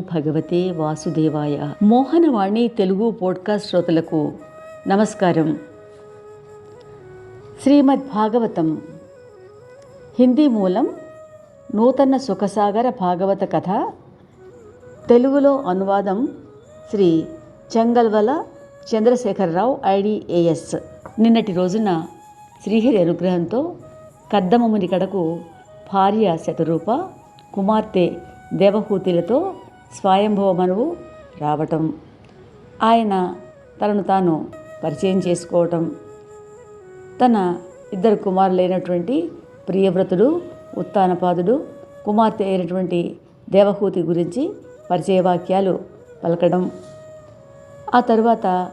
భగవతే వాసుదేవాయ. మోహనవాణి తెలుగు పోడ్కాస్ట్ శ్రోతలకు నమస్కారం. శ్రీమద్ భాగవతం. హిందీ మూలం నూతన సుఖసాగర భాగవత కథ. తెలుగులో అనువాదం శ్రీ చెంగల్వల చంద్రశేఖరరావు ఐడిఏఎస్. నిన్నటి రోజున శ్రీహరి అనుగ్రహంతో కద్దమముని కడకు భార్య శతరూప కుమార్తె దేవహూతిలతో స్వయంభవ మనవు రావటం. ఆయన తనను తాను పరిచయం చేసుకోవటం. తన ఇద్దరు కుమారులైనటువంటి ప్రియవ్రతుడు ఉత్తానపాదుడు కుమార్తె అయినటువంటి దేవహూతి గురించి పరిచయ వాక్యాలు పలకడం. ఆ తరువాత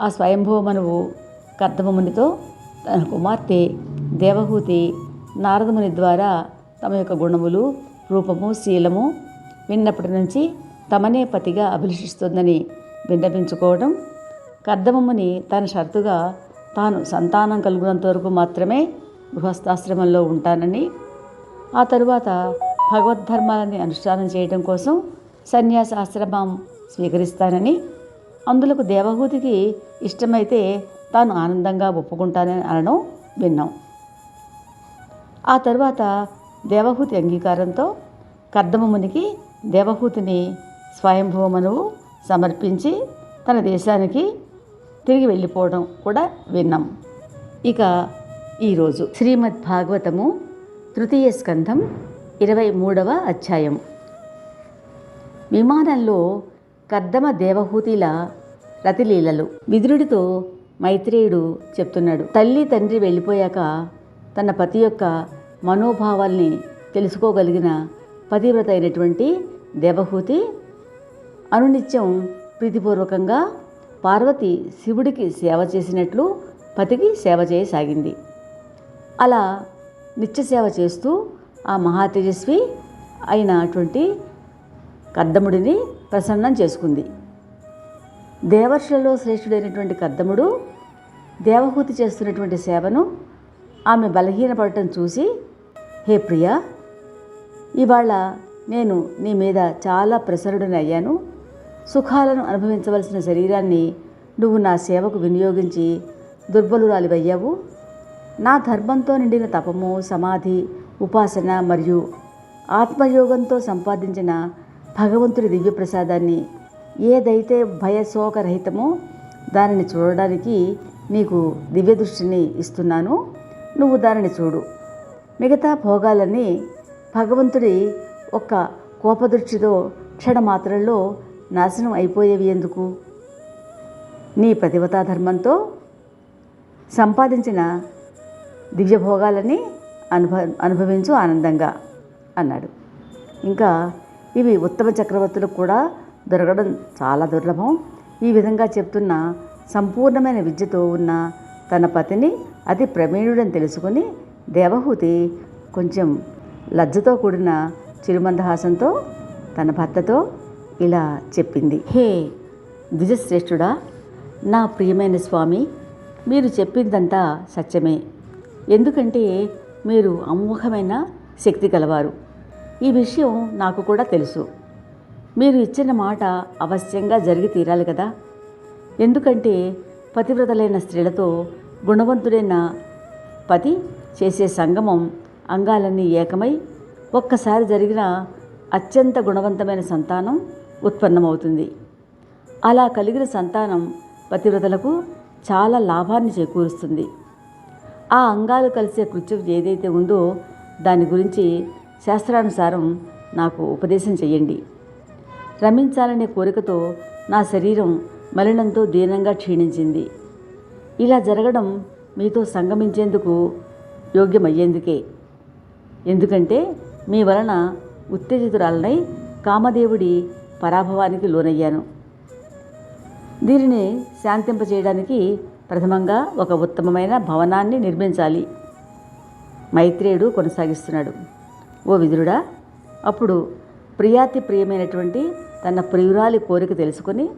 ఆ స్వయంభవ మనవు కర్దమమునితో తన కుమార్తె దేవహూతి నారదముని ద్వారా తమ యొక్క గుణములు రూపము శీలము విన్నప్పటి నుంచి తమనే పతిగా అభిలషిస్తుందని విన్నపించుకోవడం కర్దమముని తన షరతుగా తాను సంతానం కలుగునంత వరకు మాత్రమే గృహస్థాశ్రమంలో ఉంటానని ఆ తరువాత భగవద్ధర్మాలని అనుష్ఠానం చేయడం కోసం సన్యాసాశ్రమం స్వీకరిస్తానని అందులకు దేవహూతికి ఇష్టమైతే తాను ఆనందంగా ఒప్పుకుంటానని అనడం విన్నాం. ఆ తర్వాత దేవహూతి అంగీకారంతో కర్దమమునికి దేవహూతిని స్వయంభూమనువు సమర్పించి తన దేశానికి తిరిగి వెళ్ళిపోవడం కూడా విన్నాం. ఇక ఈరోజు శ్రీమద్ భాగవతము తృతీయ స్కంధం ఇరవై మూడవ అధ్యాయం. విమానంలో కర్దమ దేవహూతిల రతిలీలలు విదురుడితో మైత్రేయుడు చెప్తున్నాడు తల్లి తండ్రి వెళ్ళిపోయాక తన పతి యొక్క మనోభావాల్ని తెలుసుకోగలిగిన పతివ్రత అయినటువంటి దేవహూతి అనునిత్యం ప్రీతిపూర్వకంగా పార్వతి శివుడికి సేవ చేసినట్లు పతికి సేవ చేయసాగింది. అలా నిత్య సేవ చేస్తూ ఆ మహా తేజస్వి అయినటువంటి కద్దముడిని ప్రసన్నం చేసుకుంది. దేవర్షులలో శ్రేష్ఠుడైనటువంటి కద్దముడు దేవహూతి చేస్తున్నటువంటి సేవను ఆమె బలహీనపడటం చూసి హే ప్రియా ఇవాళ నేను నీ మీద చాలా ప్రసరుడిని అయ్యాను సుఖాలను అనుభవించవలసిన శరీరాన్ని నువ్వు నా సేవకు వినియోగించి దుర్బలురాలివయ్యావు. నా ధర్మంతో నిండిన తపము సమాధి ఉపాసన మరియు ఆత్మయోగంతో సంపాదించిన భగవంతుడి దివ్యప్రసాదాన్ని ఏదైతే భయశోకరహితమో దానిని చూడడానికి నీకు దివ్య దృష్టిని ఇస్తున్నాను. నువ్వు దానిని చూడు. మిగతా భోగాలన్నీ భగవంతుడి ఒక్క కోపదృష్టితో క్షణమాత్రంలో నాశనం అయిపోయేవి ఎందుకు? నీ ప్రతివతా ధర్మంతో సంపాదించిన దివ్యభోగాలని అనుభ అనుభవించు ఆనందంగా అన్నాడు. ఇంకా ఇవి ఉత్తమ చక్రవర్తులకు కూడా దొరకడం చాలా దుర్లభం. ఈ విధంగా చెప్తున్న సంపూర్ణమైన విద్యతో ఉన్న తన పతిని అతి ప్రవీణుడని తెలుసుకుని దేవహూతి కొంచెం లజ్జతో కూడిన చిరుమందహాసంతో తన భర్తతో ఇలా చెప్పింది. హే ద్విజశ్రేష్ఠుడా నా ప్రియమైన స్వామి మీరు చెప్పిందంతా సత్యమే. ఎందుకంటే మీరు అమోఘమైన శక్తి కలవారు. ఈ విషయం నాకు కూడా తెలుసు. మీరు ఇచ్చిన మాట అవశ్యంగా జరిగి తీరాలి కదా. ఎందుకంటే పతివ్రతలైన స్త్రీలతో గుణవంతుడైన పతి చేసే సంగమం అంగాలన్నీ ఏకమై ఒక్కసారి జరిగిన అత్యంత గుణవంతమైన సంతానం ఉత్పన్నమవుతుంది. అలా కలిగిన సంతానం పతివ్రతలకు చాలా లాభాన్ని చేకూరుస్తుంది. ఆ అంగాలు కలిసే కృత్యం ఏదైతే ఉందో దాని గురించి శాస్త్రానుసారం నాకు ఉపదేశం చెయ్యండి. రమించాలనే కోరికతో నా శరీరం మలినంతో దీనంగా క్షీణించింది. ఇలా జరగడం మీతో సంగమించేందుకు యోగ్యమయ్యేందుకే. ఎందుకంటే మీ వలన ఉత్తేజితురాలనై కామదేవుడి పరాభవానికి లోనయ్యాను. దీనిని శాంతింపచేయడానికి ప్రథమంగా ఒక ఉత్తమమైన భవనాన్ని నిర్మించాలి. మైత్రేయుడు కొనసాగిస్తున్నాడు. ఓ విదురుడా అప్పుడు ప్రియాతి ప్రియమైనటువంటి తన ప్రియురాలి కోరిక తెలుసుకొని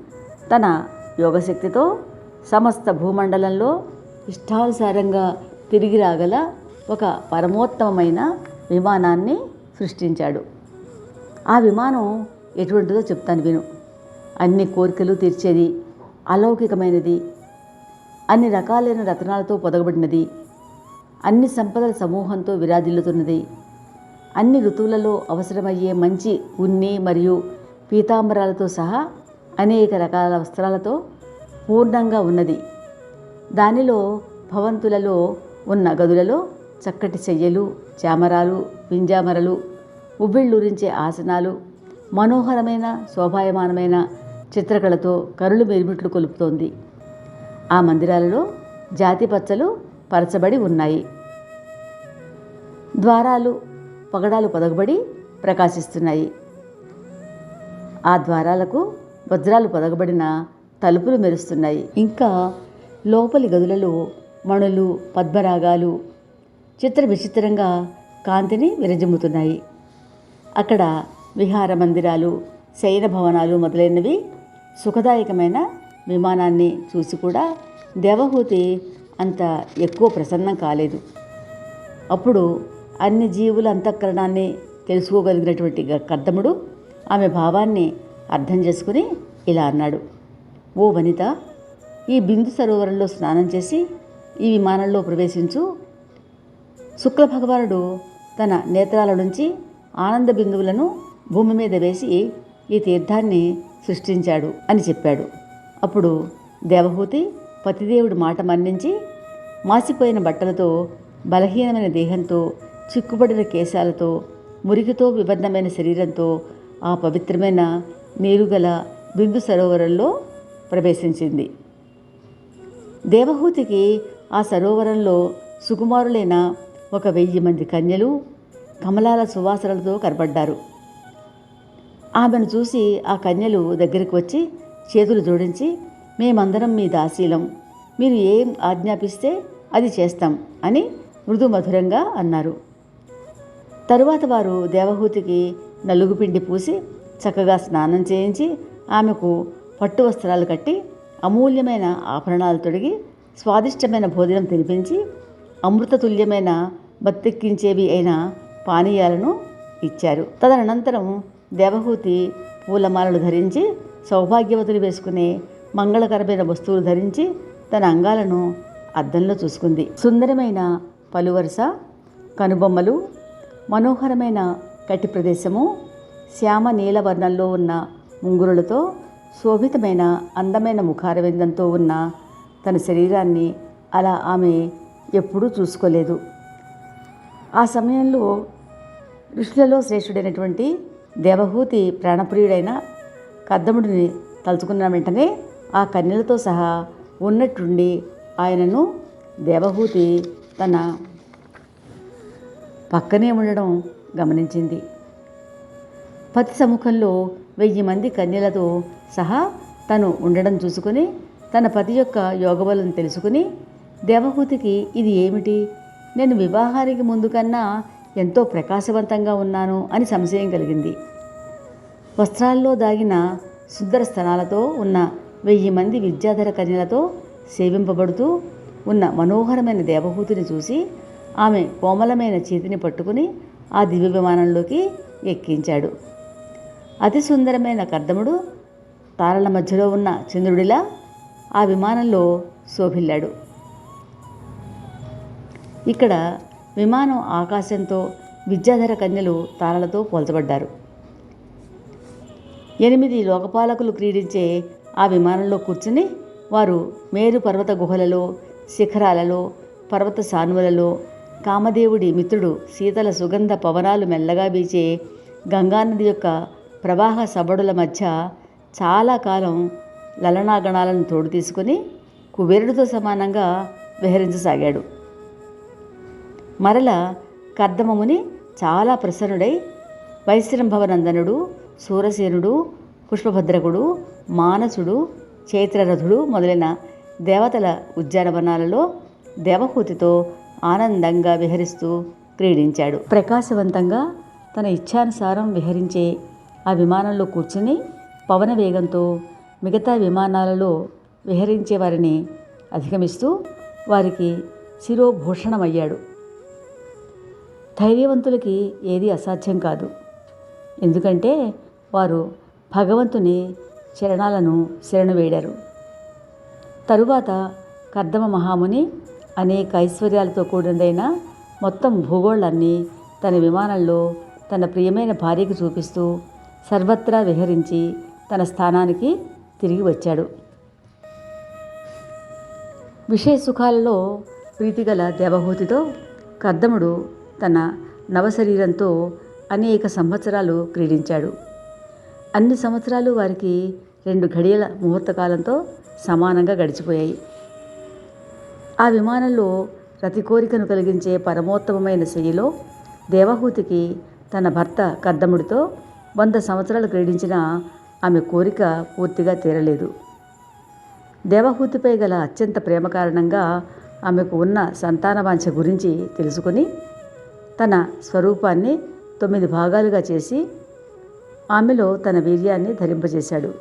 తన యోగశక్తితో సమస్త భూమండలంలో ఇష్టానుసారంగా తిరిగి రాగల ఒక పరమోత్తమమైన విమానాన్ని సృష్టించాడు. ఆ విమానం ఎటువంటిదో చెప్తాను విను. అన్ని కోరికలు తీర్చేది అలౌకికమైనది అన్ని రకాలైన రత్నాలతో పొదగబడినది అన్ని సంపదల సమూహంతో విరాజిల్లుతున్నది అన్ని ఋతువులలో అవసరమయ్యే మంచి ఉన్ని మరియు పీతాంబరాలతో సహా అనేక రకాల వస్త్రాలతో పూర్ణంగా ఉన్నది. దానిలో భవంతులలో ఉన్న గదులలో చక్కటి చెయ్యలు చామరాలు పింజామరలు ఉవ్విళ్ళూరించే ఆసనాలు మనోహరమైన శోభాయమానమైన చిత్రకళతో కరులు మెరుమిట్లు కొలుపుతోంది. ఆ మందిరాలలో జాతి పచ్చలు పరచబడి ఉన్నాయి. ద్వారాలు పగడాలు పొదగబడి ప్రకాశిస్తున్నాయి. ఆ ద్వారాలకు వజ్రాలు పొదగబడిన తలుపులు మెరుస్తున్నాయి. ఇంకా లోపలి గదులలో మణులు పద్మరాగాలు చిత్ర విచిత్రంగా కాంతిని విరజిమ్ముతున్నాయి. అక్కడ విహార మందిరాలు శయన భవనాలు మొదలైనవి సుఖదాయకమైన విమానాన్ని చూసి కూడా దేవహూతి అంత ఎక్కువ ప్రసన్నం కాలేదు. అప్పుడు అన్ని జీవుల అంతఃకరణాన్ని తెలుసుకోగలిగినటువంటి కర్దముడు ఆమె భావాన్ని అర్థం చేసుకుని ఇలా అన్నాడు. ఓ వనిత ఈ బిందు సరోవరంలో స్నానం చేసి ఈ విమానంలో ప్రవేశించు. శుక్ల భగవానుడు తన నేత్రాల నుంచి ఆనంద బిందువులను భూమి మీద వేసి ఈ తీర్థాన్ని సృష్టించాడు అని చెప్పాడు. అప్పుడు దేవహూతి పతిదేవుడి మాట మన్నించి మాసిపోయిన బట్టలతో బలహీనమైన దేహంతో చిక్కుబడిన కేశాలతో మురికితో విబద్ధమైన శరీరంతో ఆ పవిత్రమైన నీరుగల బిందు సరోవరంలో ప్రవేశించింది. దేవహూతికి ఆ సరోవరంలో సుకుమారులైన ఒక వెయ్యి మంది కన్యలు కమలాల సువాసనలతో కనబడ్డారు ఆమెను చూసి ఆ కన్యలు దగ్గరికి వచ్చి చేతులు జోడించి మేమందరం మీ దాసీలం. మీరు ఏం ఆజ్ఞాపిస్తే అది చేస్తాం అని మృదు మధురంగా అన్నారు. తరువాత వారు దేవహూతికి నలుగు పిండి పూసి చక్కగా స్నానం చేయించి ఆమెకు పట్టు వస్త్రాలు కట్టి అమూల్యమైన ఆభరణాలు తొడిగి స్వాదిష్టమైన భోజనం తినిపించి అమృతతుల్యమైన బత్తెక్కించేవి అయిన పానీయాలను ఇచ్చారు. తదనంతరం దేవహూతి పూలమాలలు ధరించి సౌభాగ్యవతులు వేసుకునే మంగళకరమైన వస్తువులు ధరించి తన అంగాలను అద్దంలో చూసుకుంది. సుందరమైన పలువరుస కనుబొమ్మలు మనోహరమైన కటి ప్రదేశము శ్యామ నీల వర్ణంలో ఉన్న ముంగురులతో శోభితమైన అందమైన ముఖారవిందంతో ఉన్న తన శరీరాన్ని అలా ఆమె ఎప్పుడూ చూసుకోలేదు. ఆ సమయంలో ఋషులలో శ్రేష్ఠుడైనటువంటి దేవహూతి ప్రాణప్రియుడైన కద్దముడిని తలుచుకున్న వెంటనే ఆ కన్యలతో సహా ఉన్నట్టుండి ఆయనను దేవహూతి తన పక్కనే ఉండడం గమనించింది. పతి సముఖంలో వెయ్యి మంది కన్యలతో సహా తను ఉండడం చూసుకుని తన పతి యొక్క యోగబలం తెలుసుకుని దేవహూతికి ఇది ఏమిటి? నేను వివాహానికి ముందు కన్నా ఎంతో ప్రకాశవంతంగా ఉన్నాను అని సంశయం కలిగింది. వస్త్రాల్లో దాగిన సుందర స్థలాలతో ఉన్న వెయ్యి మంది విద్యాధర కన్యలతో సేవింపబడుతూ ఉన్న మనోహరమైన దేవహూతిని చూసి ఆమె కోమలమైన చేతిని పట్టుకుని ఆ దివ్య విమానంలోకి ఎక్కించాడు. అతి సుందరమైన కర్దముడు తారల మధ్యలో ఉన్న చంద్రుడిలా ఆ విమానంలో శోభిల్లాడు. ఇక్కడ విమానం ఆకాశంతో విద్యాధర కన్యలు తారలతో పోల్చబడ్డారు. ఎనిమిది లోకపాలకులు క్రీడించే ఆ విమానంలో కూర్చుని వారు మేరు పర్వత గుహలలో శిఖరాలలో పర్వత సానువులలో కామదేవుడి మిత్రుడు శీతల సుగంధ పవనాలు మెల్లగా వీచే గంగానది యొక్క ప్రవాహ సబడుల మధ్య చాలా కాలం లలనాగణాలను తోడు తీసుకుని కుబేరుడితో సమానంగా విహరించసాగాడు. మరల కర్దమముని చాలా ప్రసన్నుడై వైశ్రంభవనందనుడు సూరసేనుడు పుష్పభద్రకుడు మానసుడు చైత్రరథుడు మొదలైన దేవతల ఉద్యానవనాలలో దేవహూతితో ఆనందంగా విహరిస్తూ క్రీడించాడు. ప్రకాశవంతంగా తన ఇచ్ఛానుసారం విహరించే ఆ విమానంలో కూర్చుని పవన వేగంతో మిగతా విమానాలలో విహరించే వారిని అధిగమిస్తూ వారికి శిరోభూషణమయ్యాడు. ధైర్యవంతులకి ఏది అసాధ్యం కాదు. ఎందుకంటే వారు భగవంతుని చరణాలను శరణు వేడారు. తరువాత కర్దమ మహాముని అనేక ఐశ్వర్యాలతో కూడినదైన మొత్తం భూగోళాన్ని తన విమానంలో తన ప్రియమైన భార్యకు చూపిస్తూ సర్వత్రా విహరించి తన స్థానానికి తిరిగి వచ్చాడు. విషయ సుఖాలలో ప్రీతిగల దేవహూతితో కర్దముడు తన నవశరీరంతో అనేక సంవత్సరాలు క్రీడించాడు. అన్ని సంవత్సరాలు వారికి రెండు ఘడియల ముహూర్తకాలంతో సమానంగా గడిచిపోయాయి. ఆ విమానంలో ప్రతి కోరికను కలిగించే పరమోత్తమమైన శైలిలో దేవహూతికి తన భర్త కద్దముడితో వంద సంవత్సరాలు క్రీడించిన ఆమె కోరిక పూర్తిగా తీరలేదు. దేవహూతిపై గల అత్యంత ప్రేమ కారణంగా ఆమెకు ఉన్న సంతానవాంఛ గురించి తెలుసుకొని తన స్వరూపాన్ని తొమ్మిది భాగాలుగా చేసి ఆమెలో తన వీర్యాన్ని ధరింపజేశాడు.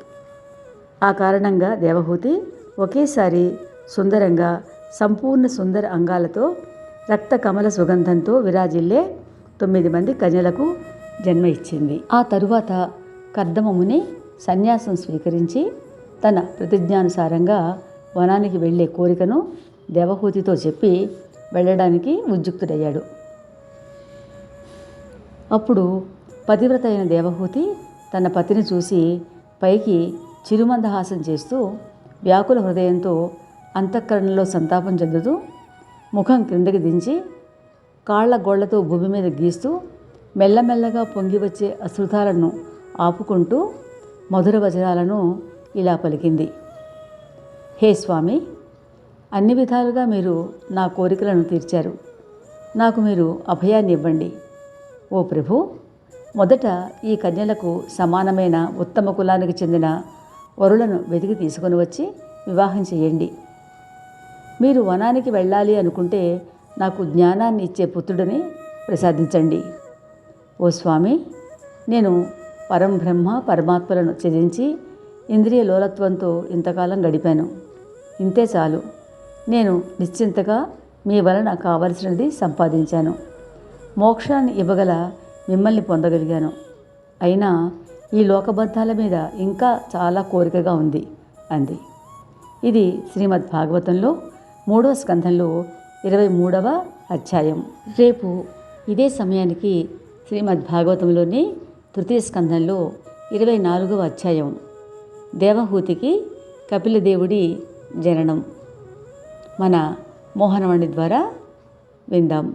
ఆ కారణంగా దేవహూతి ఒకేసారి సుందరంగా సంపూర్ణ సుందర అంగాలతో రక్త కమల సుగంధంతో విరాజిల్లే తొమ్మిది మంది కన్యలకు జన్మ ఇచ్చింది. ఆ తరువాత కర్దమముని సన్యాసం స్వీకరించి తన ప్రతిజ్ఞానుసారంగా వనానికి వెళ్ళే కోరికను దేవహూతితో చెప్పి వెళ్ళడానికి ఉద్యుక్తుడయ్యాడు. అప్పుడు పతివ్రత అయిన దేవహూతి తన పతిని చూసి పైకి చిరుమందహాసం చేస్తూ వ్యాకుల హృదయంతో అంతఃకరణలో సంతాపం చెందుతూ ముఖం క్రిందకి దించి కాళ్ళ గోళ్ళతో భూమి మీద గీస్తూ మెల్లమెల్లగా పొంగి వచ్చే అశ్రుతాలను ఆపుకుంటూ మధుర వచనాలను ఇలా పలికింది. హే స్వామి అన్ని విధాలుగా మీరు నా కోరికలను తీర్చారు. నాకు మీరు అభయాన్ని ఇవ్వండి ఓ ప్రభు మొదట ఈ కన్యలకు సమానమైన ఉత్తమ కులానికి చెందిన వరులను వెతికి తీసుకొని వచ్చి వివాహం చేయండి. మీరు వనానికి వెళ్ళాలి అనుకుంటే నాకు జ్ఞానాన్ని ఇచ్చే పుత్రుడిని ప్రసాదించండి. ఓ స్వామి నేను పరంబ్రహ్మ పరమాత్మలను త్యజించి ఇంద్రియ లోలత్వంతో ఇంతకాలం గడిపాను. ఇంతే చాలు. నేను నిశ్చింతగా మీ వలన కావలసినది సంపాదించాను. మోక్షాన్ని ఇవ్వగల మిమ్మల్ని పొందగలిగాను. అయినా ఈ లోకబద్ధాల మీద ఇంకా చాలా కోరికగా ఉంది అంది. ఇది శ్రీమద్ భాగవతంలో మూడవ స్కంధంలో ఇరవై మూడవ అధ్యాయం. రేపు ఇదే సమయానికి శ్రీమద్ భాగవతంలోని తృతీయ స్కంధంలో ఇరవై నాలుగవ అధ్యాయం. దేవహూతికి కపిలదేవుడి జననం. మన మోహనవాణి ద్వారా విందాం.